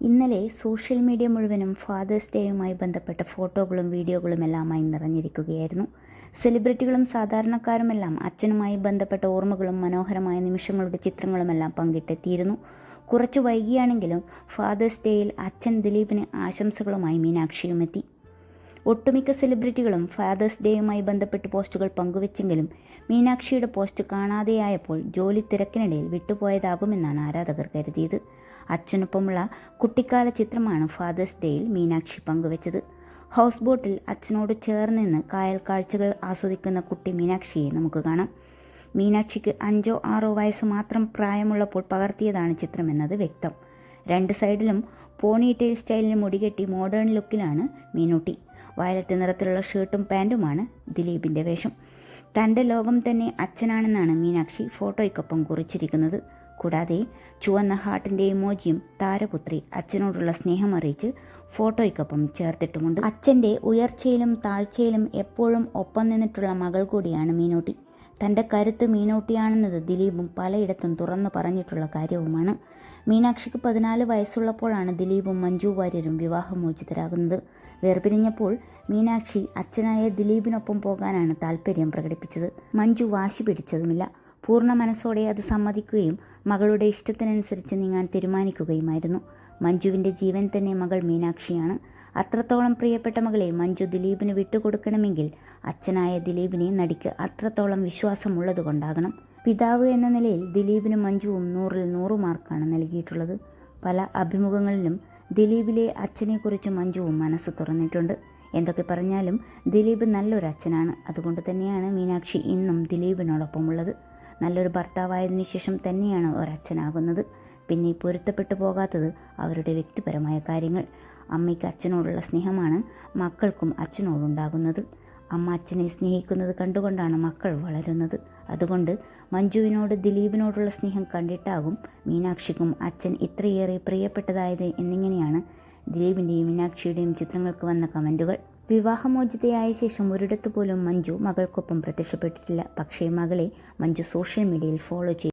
ഇന്നലെ social media മുഴുവനും fathers ഡേയുമായി ബന്ധപ്പെട്ട ഫോട്ടോകളും വീഡിയോകളും എല്ലാമായി നിറഞ്ഞിരിക്കുകയായിരുന്നു. സെലിബ്രിറ്റികളും സാധാരണക്കാരുമെല്ലാം അച്ഛനുമായി ബന്ധപ്പെട്ട ഓർമ്മകളും മനോഹരമായ നിമിഷങ്ങളുടെ ചിത്രങ്ങളുമെല്ലാം പങ്കിട്ടെത്തിയിരുന്നു. കുറച്ചു വൈകിയാണെങ്കിലും ഫാദേഴ്സ് ഡേയിൽ അച്ഛൻ ദിലീപിന് ആശംസകളുമായി മീനാക്ഷിയും എത്തി ഒട്ടുമിക്ക സെലിബ്രിറ്റികളും ഫാദേഴ്സ് ഡേയുമായി ബന്ധപ്പെട്ട് പോസ്റ്റുകൾ പങ്കുവച്ചെങ്കിലും മീനാക്ഷിയുടെ പോസ്റ്റ് കാണാതെയായപ്പോൾ ജോലി തിരക്കിനിടയിൽ വിട്ടുപോയതാകുമെന്നാണ് ആരാധകർ കരുതിയത്. അച്ഛനൊപ്പമുള്ള കുട്ടിക്കാല ചിത്രമാണ് ഫാദേഴ്സ് ഡേയിൽ മീനാക്ഷി പങ്കുവച്ചത്. ഹൗസ് ബോട്ടിൽ അച്ഛനോട് ചേർന്നിന്ന് കായൽ കാഴ്ചകൾ ആസ്വദിക്കുന്ന കുട്ടി മീനാക്ഷിയെ നമുക്ക് കാണാം. മീനാക്ഷിക്ക് അഞ്ചോ ആറോ വയസ്സ് മാത്രം പ്രായമുള്ളപ്പോൾ പകർത്തിയതാണ് ചിത്രമെന്നത് വ്യക്തം. രണ്ട് സൈഡിലും പോണി ടെയിൽ സ്റ്റൈലിന് മുടികെട്ടി മോഡേൺ ലുക്കിലാണ് മീനൂട്ടി. വയലറ്റ് നിറത്തിലുള്ള ഷർട്ടും പാന്റുമാണ് ദിലീപിന്റെ വേഷം. തന്റെ ലോകം തന്നെ അച്ഛനാണെന്നാണ് മീനാക്ഷി ഫോട്ടോയ്ക്കൊപ്പം കുറിച്ചിരിക്കുന്നത്. കൂടാതെ ചുവന്ന ഹാർട്ടിന്റെ ഇമോജിയും താരപുത്രി അച്ഛനോടുള്ള സ്നേഹം അറിയിച്ച് ഫോട്ടോയ്ക്കൊപ്പം ചേർത്തിട്ടുമുണ്ട്. അച്ഛന്റെ ഉയർച്ചയിലും താഴ്ചയിലും എപ്പോഴും ഒപ്പം നിന്നിട്ടുള്ള മകൾ കൂടിയാണ് മീനൂട്ടി. തന്റെ കരുത്ത് മീനൂട്ടിയാണെന്നത് ദിലീപും പലയിടത്തും തുറന്നു പറഞ്ഞിട്ടുള്ള കാര്യവുമാണ്. മീനാക്ഷിക്ക് പതിനാല് വയസ്സുള്ളപ്പോഴാണ് ദിലീപും മഞ്ജു വാര്യരും വിവാഹമോചിതരാകുന്നത്. വേർപിരിഞ്ഞപ്പോൾ മീനാക്ഷി അച്ഛനായ ദിലീപിനൊപ്പം പോകാനാണ് താല്പര്യം പ്രകടിപ്പിച്ചത്. മഞ്ജു വാശി പിടിച്ചതുമില്ല. പൂർണ മനസ്സോടെ അത് സമ്മതിക്കുകയും മകളുടെ ഇഷ്ടത്തിനനുസരിച്ച് നീങ്ങാൻ തീരുമാനിക്കുകയുമായിരുന്നു. മഞ്ജുവിന്റെ ജീവൻ തന്നെ മകൾ മീനാക്ഷിയാണ്. അത്രത്തോളം പ്രിയപ്പെട്ട മകളെ മഞ്ജു ദിലീപിന് വിട്ടുകൊടുക്കണമെങ്കിൽ അച്ഛനായ ദിലീപിനെ നടിക്ക് അത്രത്തോളം വിശ്വാസമുള്ളതുകൊണ്ടാകണം പിതാവ് എന്ന നിലയിൽ ദിലീപിനും മഞ്ജുവും നൂറിൽ നൂറ് മാർക്കാണ് നൽകിയിട്ടുള്ളത്. പല അഭിമുഖങ്ങളിലും ദിലീപിലെ അച്ഛനെക്കുറിച്ച് മഞ്ജുവും മനസ്സ് തുറന്നിട്ടുണ്ട്. എന്തൊക്കെ പറഞ്ഞാലും ദിലീപ് നല്ലൊരു അച്ഛനാണ്. അതുകൊണ്ട് തന്നെയാണ് മീനാക്ഷി ഇന്നും ദിലീപിനോടൊപ്പമുള്ളത്. നല്ലൊരു ഭർത്താവായതിനു ശേഷം തന്നെയാണ് ഒരച്ഛനാകുന്നത്. പിന്നെ പൊരുത്തപ്പെട്ടു പോകാത്തത് അവരുടെ വ്യക്തിപരമായ കാര്യങ്ങൾ. അമ്മയ്ക്ക് അച്ഛനോടുള്ള സ്നേഹമാണ് മക്കൾക്കും അച്ഛനോടുണ്ടാകുന്നത്. അമ്മ അച്ഛനെ സ്നേഹിക്കുന്നത് കണ്ടുകൊണ്ടാണ് മക്കൾ വളരുന്നത്. അതുകൊണ്ട് മഞ്ജുവിനോട് ദിലീപിനോടുള്ള സ്നേഹം കണ്ടിട്ടാകും മീനാക്ഷിക്കും അച്ഛൻ ഇത്രയേറെ പ്രിയപ്പെട്ടതായത് എന്നിങ്ങനെയാണ് ദിലീപിന്റെയും മീനാക്ഷിയുടെയും ചിത്രങ്ങൾക്ക് വന്ന കമന്റുകൾ വിവാഹമോചിതയായ ശേഷം ഒരിടത്തു പോലും മഞ്ജു മകൾക്കൊപ്പം പ്രത്യക്ഷപ്പെട്ടിട്ടില്ല. പക്ഷേ മകളെ മഞ്ജു സോഷ്യൽ മീഡിയയിൽ ഫോളോ ചെയ്തു.